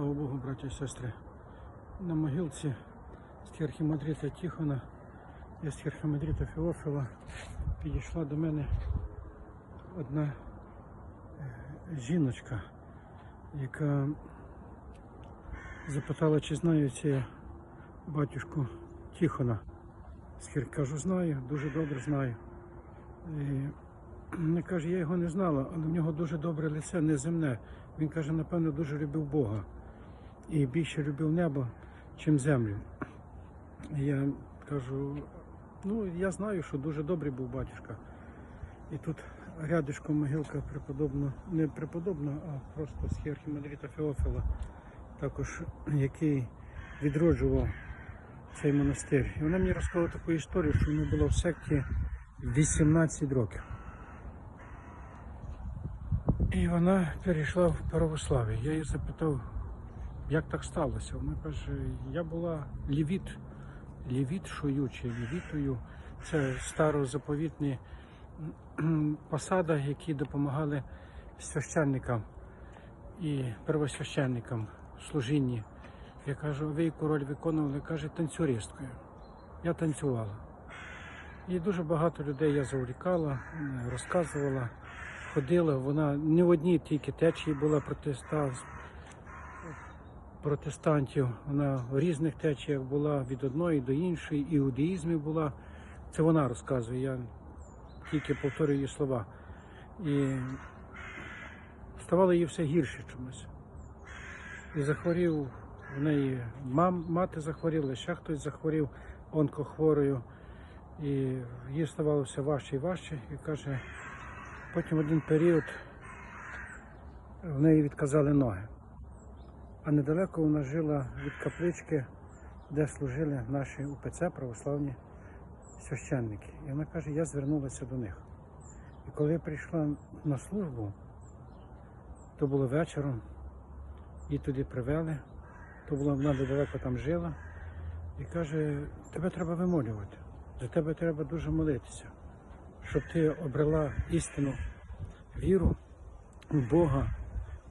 Слава Богу, браті і сестри. На могилці з архімандрита Тихона і з архімандрита Феофила підійшла до мене одна е, жіночка, яка запитала, чи знаю це батюшку Тихона. Скільки кажу, знаю, дуже добре знаю. І вона каже, я його не знала, але в нього дуже добре лице, неземне. Він каже, напевно, дуже любив Бога і більше любив небо, чим землю. Я кажу, ну я знаю, що дуже добрий був батюшка. І тут рядишком могилка преподобно, не преподобно, а просто з архімандрита Феофила, також який відроджував цей монастир. І вона мені розказала таку історію, що вона була в секті 18 років. І вона перейшла в православ'я. Я її запитав, як так сталося. Вона каже, я була лівіт, лівітшою чи лівітою. Це старозаповітні посада, які допомагали священникам і первосвященникам в служінні. Я кажу, ви яку роль виконували? Каже, танцюристкою. Я танцювала. І дуже багато людей я завлікала, м, розказувала, ходила. Вона не в одній тільки течії була протеста... протестантів. Вона в різних течіях була від одної до іншої, і іудаїзмі була. Це вона розказує, я тільки повторюю її слова. І ставало їй все гірше чомусь. І захворів в неї мам, мати захворіла, ще хтось захворів онкохворою. І їй ставало все важче і важче. І каже, потім один період в неї відказали ноги. А недалеко вона жила від каплички, де служили наші УПЦ православні священники. І вона каже, я звернулася до них. І коли я прийшла на службу, то було вечором, її туди привели, то була вона недалеко там жила. І каже, тебе треба вимолювати, за тебе треба дуже молитися, щоб ти обрела істину, віру в Бога,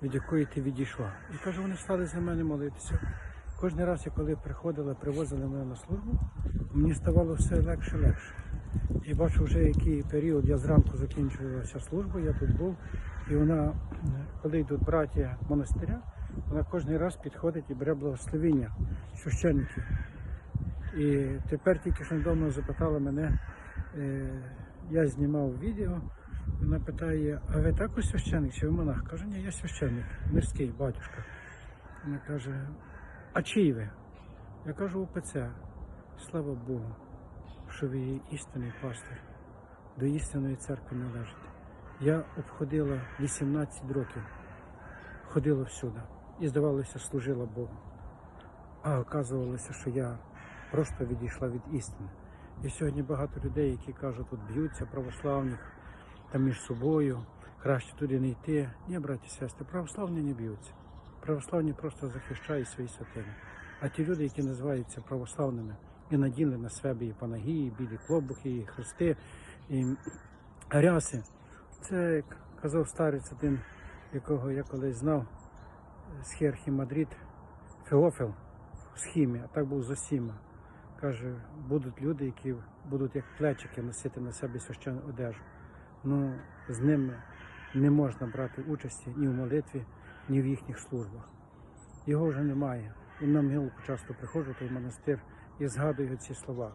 від якої ти відійшла. І каже, вони стали за мене молитися. Кожен раз, коли приходила, привозили мене на службу, мені ставало все легше легше. І бачу вже який період, я зранку закінчувалася службу, я тут був, і вона, коли йдуть браті монастиря, вона кожен раз підходить і бере благословіння священників. І тепер тільки що недавно запитала мене, е, я знімав відео, вона питає, а ви також священник чи ви монах? Кажу, ні, я священник, мирський батюшка. Вона каже, а чий ви? Я кажу, УПЦ. Слава Богу, що ви є істинний пастир, до істинної церкви належите. Я обходила 18 років, ходила всюди і, здавалося, служила Богу. А оказувалося, що я просто відійшла від істини. І сьогодні багато людей, які кажуть, тут б'ються православних там між собою, краще туди не йти. Ні, браті сестри, православні не б'ються. Православні просто захищають свої святини. А ті люди, які називаються православними і наділи на себе і панагії, і білі клобухи, і хрести, і ряси. Це, як казав старець один, якого я колись знав, з Херхі Мадрид, Феофил з Хімі, а так був з Осіма. Каже, будуть люди, які будуть як плечики носити на себе священну одежу. Ну, з ними не можна брати участі ні в молитві, ні в їхніх службах. Його вже немає. І на могилку часто приходжу в монастир і згадую ці слова.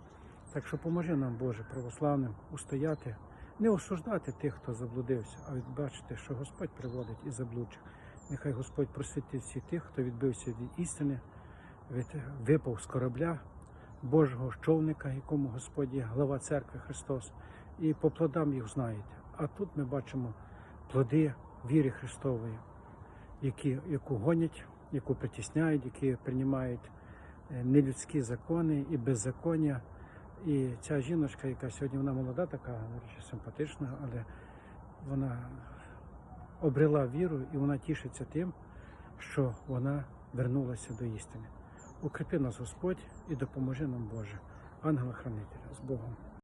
Так що поможи нам, Боже, православним устояти, не осуждати тих, хто заблудився, а відбачити, що Господь приводить і заблудчих. Нехай Господь просвітить всіх тих, хто відбився від істини, від випав з корабля Божого човника, якому Господь є глава церкви Христос, і по плодам їх знаєте. А тут ми бачимо плоди віри Христової, які, яку гонять, яку притісняють, які приймають е, нелюдські закони і беззаконня. І ця жіночка, яка сьогодні вона молода, така симпатична, але вона обрела віру і вона тішиться тим, що вона вернулася до істини. Укріпи нас Господь і допоможи нам Боже, ангела-хранителя з Богом.